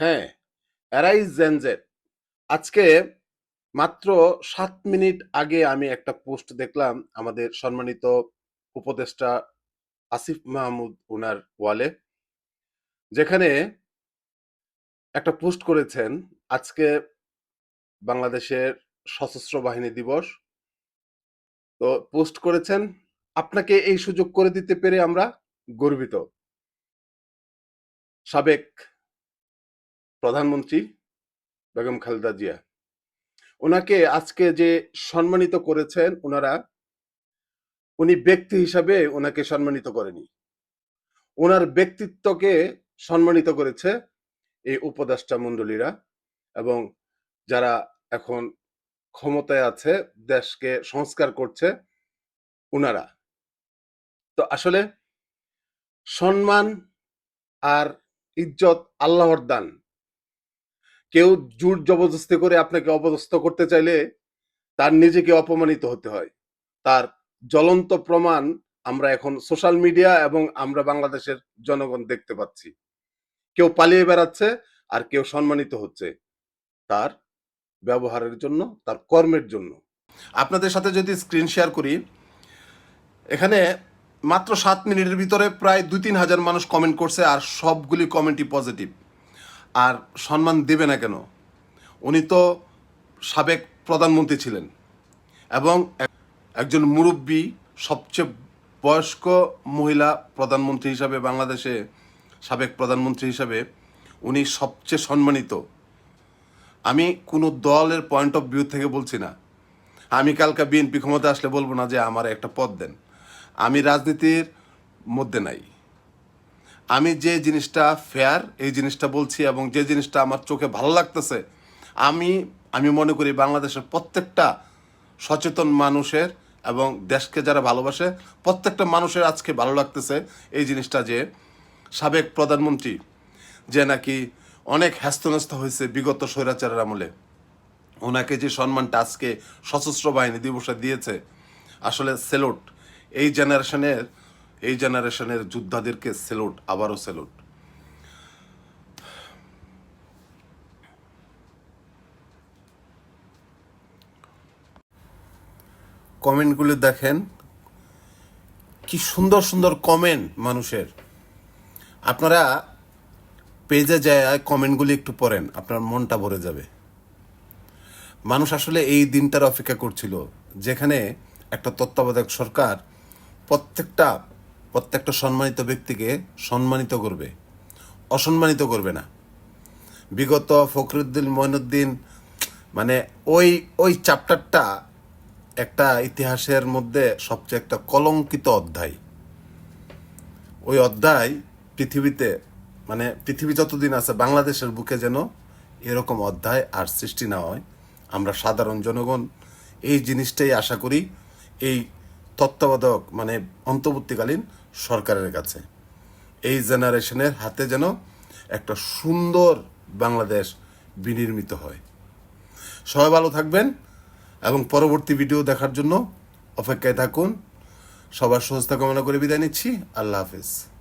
হ্যাঁ, অ্যারাইজ জেনজেট আজকে মাত্র সাত মিনিট আগে আমি একটা পোস্ট দেখলাম আমাদের সম্মানিত উপদেষ্টা আসিফ মাহমুদ উনার ওয়ালে। যেখানে একটা পোস্ট করেছেন, আজকে বাংলাদেশের সশস্ত্র বাহিনী দিবস। তো পোস্ট করেছেন, আপনাকে এই সুযোগ করে দিতে পেরে আমরা গর্বিত। সাবেক প্রধানমন্ত্রী বেগম খালেদা জিয়া। ওনাকে আজকে যে সম্মানিত করেছেন ওনারা উনি ব্যক্তি হিসাবে ওনাকে সম্মানিত করেনি। ওনার ব্যক্তিত্বকে সম্মানিত করেছে এই উপদেষ্টা মণ্ডলীরা এবং যারা এখন ক্ষমতায় আছে, দেশকে সংস্কার করছে উনারা। তো আসলে সম্মান আর ইজ্জত আল্লাহর দান। কেউ জোর জবরদস্তি করে আপনাকে অপদস্থ করতে চাইলে তার নিজেকে অপমানিত হতে হয়। তার জ্বলন্ত প্রমাণ আমরা এখন সোশ্যাল মিডিয়া এবং আমরা বাংলাদেশের জনগণ দেখতে পাচ্ছি। কেউ পালিয়ে বেড়াচ্ছে আর কেউ সম্মানিত হচ্ছে। তার ব্যবহারের জন্য, তার কর্মের জন্য। আপনাদের সাথে যদি স্ক্রিন শেয়ার করি, এখানে মাত্র সাত মিনিটের ভিতরে প্রায় ২-৩ হাজার মানুষ কমেন্ট করছে আর সবগুলি কমেন্টই পজিটিভ। আর সম্মান দেবে না কেন? উনি তো সাবেক প্রধানমন্ত্রী ছিলেন এবং এক- একজন মুরব্বী, সবচেয়ে বয়স্ক মহিলা প্রধানমন্ত্রী হিসাবে বাংলাদেশে সাবেক প্রধানমন্ত্রী হিসাবে উনি সবচেয়ে সম্মানিত। আমি কোনো দলের পয়েন্ট অফ ভিউ থেকে বলছি না। আমি কালকে বিএনপি ক্ষমতা আসলে বলব না যে আমার একটা পদ দেন। আমি রাজনীতির মধ্যে নাই। আমি যে জিনিসটা ফেয়ার এই জিনিসটা বলছি এবং যে জিনিসটা আমার চোখে ভালো লাগতেছে, আমি আমি মনে করি বাংলাদেশের প্রত্যেকটা সচেতন মানুষের এবং দেশকে যারা ভালোবাসে, প্রত্যেকটা মানুষের আজকে ভালো লাগতেছে এই জিনিসটা যে সাবেক প্রধানমন্ত্রী যে নাকি অনেক হ্যাস্তন্যস্ত হয়েছে বিগত স্বৈরাচারের আমলে। ওনাকে যে সম্মানটা আজকে সশস্ত্র বাহিনী দিবসে দিয়েছে, আসলে সেলুট। এই জেনারেশনের এই জেনারেশনের যোদ্ধাদেরকে সেলুট, আবারও সেলুট। কমেন্টগুলো দেখেন, কি সুন্দর সুন্দর কমেন্ট মানুষের। আপনারা পেজে যায় কমেন্টগুলি একটু পড়েন, আপনার মনটা ভরে যাবে। মানুষ আসলে এই দিনটার অপেক্ষা করছিল, যেখানে একটা তত্ত্বাবধায়ক সরকার প্রত্যেকটা প্রত্যেকটা সম্মানিত ব্যক্তিকে সম্মানিত করবে, অসম্মানিত করবে না। বিগত ফখরুদ্দিন মঈনুদ্দিন মানে ওই ওই চ্যাপ্টারটা একটা ইতিহাসের মধ্যে সবচেয়ে একটা কলঙ্কিত অধ্যায়। ওই অধ্যায় পৃথিবীতে মানে পৃথিবী যতদিন আছে, বাংলাদেশের বুকে যেন এরকম অধ্যায় আর সৃষ্টি না হয়। আমরা সাধারণ জনগণ এই জিনিসটাই আশা করি, এই তত্ত্বাবধায়ক মানে অন্তর্বর্তীকালীন সরকারের কাছে। এই জেনারেশনের হাতে যেন একটা সুন্দর বাংলাদেশ বিনির্মিত হয়। সবাই ভালো থাকবেন এবং পরবর্তী ভিডিও দেখার জন্য অপেক্ষায় থাকুন। সবার সুস্থ কামনা করে বিদায় নিচ্ছি। আল্লাহ হাফেজ।